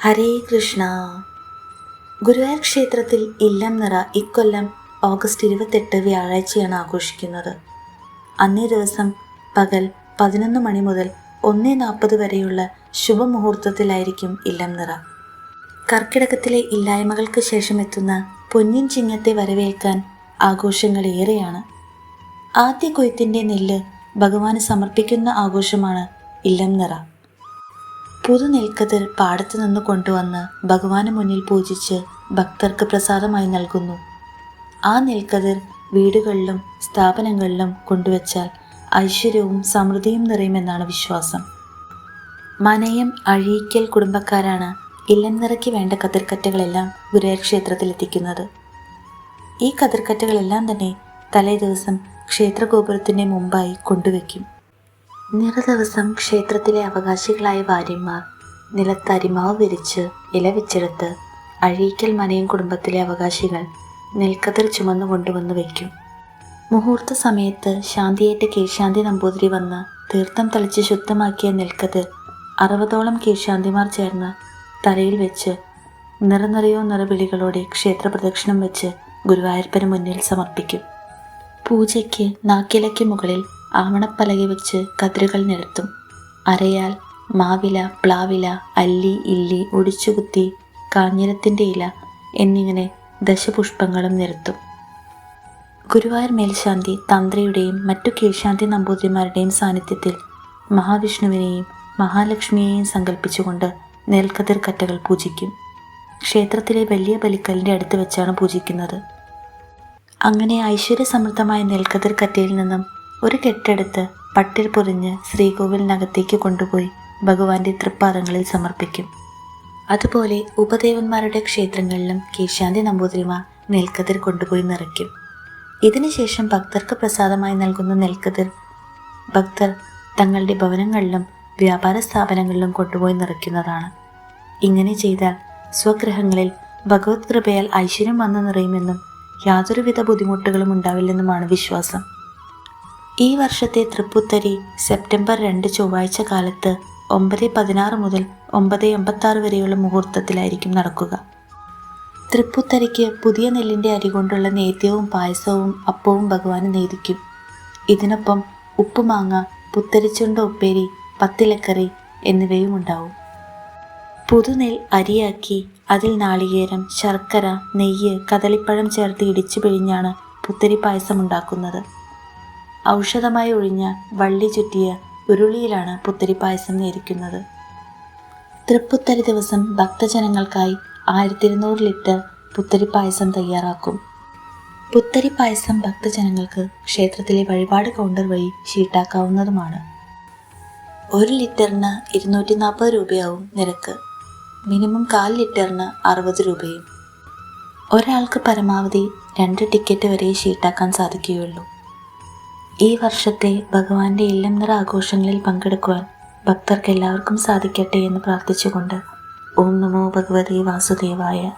ഹരേ കൃഷ്ണ. ഗുരുവായൂർ ക്ഷേത്രത്തിൽ ഇല്ലം നിറ ഇക്കൊല്ലം ഓഗസ്റ്റ് ഇരുപത്തെട്ട് വ്യാഴാഴ്ചയാണ് ആഘോഷിക്കുന്നത്. അന്നേ ദിവസം പകൽ പതിനൊന്ന് മണി മുതൽ ഒന്നേ നാൽപ്പത് വരെയുള്ള ശുഭമുഹൂർത്തത്തിലായിരിക്കും ഇല്ലം നിറ. കർക്കിടകത്തിലെ ഇല്ലായ്മകൾക്ക് ശേഷം എത്തുന്ന പൊന്നിൻ ചിങ്ങത്തെ വരവേൽക്കാൻ ആഘോഷങ്ങൾ ഏറെയാണ്. ആദ്യ കൊയ്ത്തിന്റെ നെല്ല് ഭഗവാന് സമർപ്പിക്കുന്ന ആഘോഷമാണ് ഇല്ലം നിറ. പുതു നെൽക്കതിർ പാടത്തു നിന്ന് കൊണ്ടുവന്ന് ഭഗവാന് മുന്നിൽ പൂജിച്ച് ഭക്തർക്ക് പ്രസാദമായി നൽകുന്നു. ആ നെൽക്കതിർ വീടുകളിലും സ്ഥാപനങ്ങളിലും കൊണ്ടുവച്ചാൽ ഐശ്വര്യവും സമൃദ്ധിയും നിറയുമെന്നാണ് വിശ്വാസം. മനയം അഴീക്കൽ കുടുംബക്കാരാണ് ഇല്ലം നിറയ്ക്ക് വേണ്ട കതിർക്കറ്റകളെല്ലാം ഗുരുവായൂർ ക്ഷേത്രത്തിൽ എത്തിക്കുന്നത് ഈ കതിർക്കറ്റകളെല്ലാം തന്നെ തലേ ദിവസം ക്ഷേത്രഗോപുരത്തിന്റെ മുമ്പായി കൊണ്ടുവയ്ക്കും. നിറ ദിവസം ക്ഷേത്രത്തിലെ അവകാശികളായ ഭാര്യന്മാർ നിലത്തരിമാവ് വിരിച്ച് ഇല വെച്ചെടുത്ത് അഴീക്കൽ മനയും കുടുംബത്തിലെ അവകാശികൾ നെൽക്കതിർ ചുമന്നു കൊണ്ടുവന്ന് വയ്ക്കും. മുഹൂർത്ത സമയത്ത് ശാന്തിയേറ്റ കീഴ്ശാന്തി നമ്പൂതിരി വന്ന് തീർത്ഥം തളിച്ച് ശുദ്ധമാക്കിയ നെൽക്കതിർ അറുപതോളം കീഴ്ശാന്തിമാർ ചേർന്ന് തലയിൽ വെച്ച് നിറനിറയോ നിറവിളികളോടെ ക്ഷേത്രപ്രദക്ഷിണം വെച്ച് ഗുരുവായൂരപ്പന് മുന്നിൽ സമർപ്പിക്കും. പൂജയ്ക്ക് നാക്കിലയ്ക്ക് മുകളിൽ ആവണപ്പലക വെച്ച് കതിരുകൾ നിരത്തും. അരയാൽ മാവില പ്ലാവില അല്ലി ഇല്ലി ഒടിച്ചുകുത്തി കാഞ്ഞിരത്തിന്റെ ഇല എന്നിങ്ങനെ ദശപുഷ്പങ്ങളും നിരത്തും. ഗുരുവായൂർ മേൽശാന്തി തന്ത്രിയുടെയും മറ്റു കീഴ്ശാന്തി നമ്പൂതിരിമാരുടെയും സാന്നിധ്യത്തിൽ മഹാവിഷ്ണുവിനെയും മഹാലക്ഷ്മിയെയും സങ്കല്പിച്ചുകൊണ്ട് നെൽക്കതിർ കറ്റകൾ പൂജിക്കും. ക്ഷേത്രത്തിലെ വലിയ ബലിക്കലിന്റെ അടുത്ത് വെച്ചാണ് പൂജിക്കുന്നത്. അങ്ങനെ ഐശ്വര്യസമൃദ്ധമായ നെൽക്കതിർ കറ്റയിൽ നിന്നും ഒരു കെട്ടെടുത്ത് പട്ടിൽ പൊറിഞ്ഞ് ശ്രീകോവിലിനകത്തേക്ക് കൊണ്ടുപോയി ഭഗവാന്റെ തൃപ്പാദങ്ങളിൽ സമർപ്പിക്കും. അതുപോലെ ഉപദേവന്മാരുടെ ക്ഷേത്രങ്ങളിലും കേശാന്തി നമ്പൂതിരിമാർ നെൽക്കതിർ കൊണ്ടുപോയി നിറയ്ക്കും. ഇതിനുശേഷം ഭക്തർക്ക് പ്രസാദമായി നൽകുന്ന നെൽക്കതിർ ഭക്തർ തങ്ങളുടെ ഭവനങ്ങളിലും വ്യാപാര സ്ഥാപനങ്ങളിലും കൊണ്ടുപോയി നിറയ്ക്കുന്നതാണ്. ഇങ്ങനെ ചെയ്താൽ സ്വഗ്രഹങ്ങളിൽ ഭഗവത് കൃപയാൽ ഐശ്വര്യം വന്നു നിറയുമെന്നും യാതൊരുവിധ ബുദ്ധിമുട്ടുകളും ഉണ്ടാവില്ലെന്നുമാണ് വിശ്വാസം. ഈ വർഷത്തെ തൃപ്പുത്തരി സെപ്റ്റംബർ രണ്ട് ചൊവ്വാഴ്ച കാലത്ത് ഒമ്പത് പതിനാറ് മുതൽ ഒമ്പത് എൺപത്തി വരെയുള്ള മുഹൂർത്തത്തിലായിരിക്കും നടക്കുക. തൃപ്പുത്തരിക്ക് പുതിയ നെല്ലിന്റെ അരി കൊണ്ടുള്ള നേദ്യവും പായസവും അപ്പവും ഭഗവാന് നേദിക്കും. ഇതിനൊപ്പം ഉപ്പുമാങ്ങ പുത്തരിച്ചുണ്ട ഉപ്പേരി പത്തിലക്കറി എന്നിവയും ഉണ്ടാവും. പുതുനെൽ അരിയാക്കി അതിൽ നാളികേരം ശർക്കര നെയ്യ് കദളിപ്പഴം ചേർത്ത് ഇടിച്ചു പിഴിഞ്ഞാണ് പുത്തരി പായസം ഉണ്ടാക്കുന്നത് ഔഷധമായി ഒഴിഞ്ഞ വള്ളി ചുറ്റിയ ഉരുളിയിലാണ് പുത്തരി പായസം നേരിക്കുന്നത്. തൃപ്പുത്തരി ദിവസം ഭക്തജനങ്ങൾക്കായി ആയിരത്തി ഇരുന്നൂറ് ലിറ്റർ പുത്തരി പായസം തയ്യാറാക്കും. പുത്തരി പായസം ഭക്തജനങ്ങൾക്ക് ക്ഷേത്രത്തിലെ വഴിപാട് കൗണ്ടർ വഴി ഷീട്ടാക്കാവുന്നതുമാണ് ഒരു ലിറ്ററിന് ഇരുന്നൂറ്റി നാൽപ്പത് രൂപയാവും നിരക്ക്. മിനിമം കാൽ ലിറ്ററിന് അറുപത് രൂപയും. ഒരാൾക്ക് പരമാവധി രണ്ട് ടിക്കറ്റ് വരെ ഷീട്ടാക്കാൻ സാധിക്കുകയുള്ളൂ. ഈ വർഷത്തെ ഭഗവാന്റെ ഇല്ലം നിറ ആഘോഷങ്ങളിൽ പങ്കെടുക്കുവാൻ ഭക്തർക്ക് എല്ലാവർക്കും സാധിക്കട്ടെ എന്ന് പ്രാർത്ഥിച്ചുകൊണ്ട് ഓം നമോ ഭഗവതി വാസുദേവായ